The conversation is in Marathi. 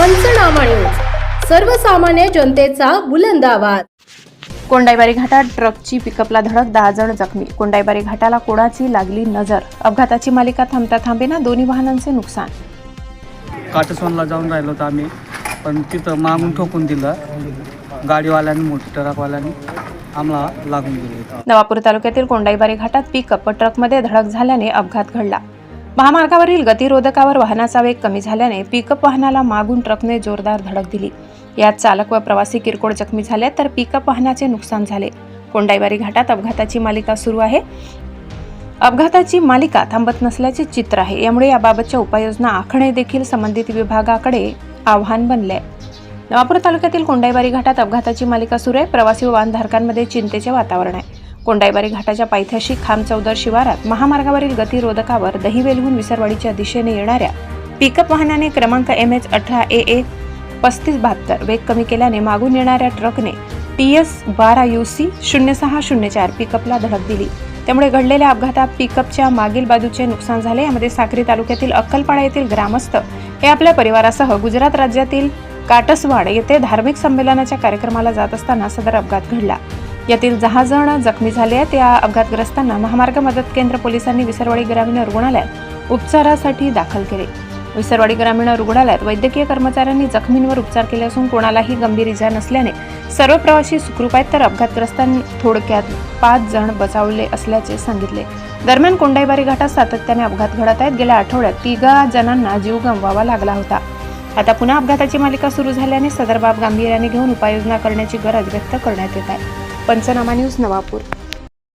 पंचनामा न्यूज सर्वसामान्य जनतेचा बुलंद आवाज. कोंडाईबारी घाटात ट्रकची पिकअपला धडक दहा जण जखमी. कोंडाईबारी घाटाला कोणाची लागली नजर? अपघाताची मालिका थांबता थांबेना दोन्ही वाहनांचे नुकसान. काटसवनला जाऊन राहिलो होतो आम्ही पण तिथं मागून ठोकून दिलं. गाडीवाल्याने मोठी ट्रकवाल्याने आम्हाला लागून दिलं नवापूर तालुक्यातील कोंडाईबारी घाटात पिकअप व ट्रकमध्ये धडक झाल्याने अपघात घडला. महामार्गावरील गतिरोधकावर वाहनाचा वेग कमी झाल्याने पिकअप वाहनाला मागून ट्रकने जोरदार धडक दिली. यात चालक व प्रवासी किरकोळ जखमी झाले तर पिकअप वाहनाचे नुकसान झाले. कोंडाईबारी घाटात अपघाताची मालिका सुरू आहे. अपघाताची मालिका थांबत नसल्याचे चित्र आहे. यामुळे याबाबतच्या उपाययोजना आखणे देखील संबंधित विभागाकडे आव्हान बनले. आहे. नवापूर तालुक्यातील कोंडाईबारी घाटात अपघाताची मालिका सुरू आहे. प्रवासी व वाहनधारकांमध्ये चिंतेचे वातावरण आहे. कोंडाईबारी घाटाच्या पायथ्याशी खांब चौदर शिवारात महामार्गावरील गतिरोधकावर दहिवेलहून विसरवाडीच्या दिशेने येणाऱ्या पिकअप वाहनाने क्रमांक एम एच अठरा ए ए पस्तीस बहात्तर वेग कमी केल्याने मागून येणाऱ्या ट्रकने टी एस बारा यू सी शून्य सहा शून्य चार पिकअपला धडक दिली. त्यामुळे घडलेल्या अपघातात पिकअपच्या मागील बाजूचे नुकसान झाले. यामध्ये साक्री तालुक्यातील अक्कलपाडा येथील ग्रामस्थ हे आपल्या परिवारासह गुजरात राज्यातील काटसवाड येथे धार्मिक संमेलनाच्या कार्यक्रमाला जात असताना सदर अपघात घडला. यातील दहा जण जखमी झाले आहेत. या अपघातग्रस्तांना महामार्ग मदत केंद्र पोलिसांनी विसरवाडी ग्रामीण रुग्णालयात उपचारासाठी दाखल केले. विसरवाडी ग्रामीण रुग्णालयात वैद्यकीय कर्मचाऱ्यांनी जखमींवर उपचार केले असून कोणालाही गंभीर इजा नसल्याने सर्व प्रवासी सुखरूप आहेत तर अपघातग्रस्तांनी थोडक्यात पाच जण बचावले असल्याचे सांगितले. दरम्यान कोंडाईबारी घाटात सातत्याने अपघात घडत आहेत. गेल्या आठवड्यात तिघा जणांना जीव गमवावा लागला होता. आता पुन्हा अपघाताची मालिका सुरू झाल्याने सदर बाब गांभीर्याने घेऊन उपाययोजना करण्याची गरज व्यक्त करण्यात येत आहे. पंचनामा न्यूज नवापूर.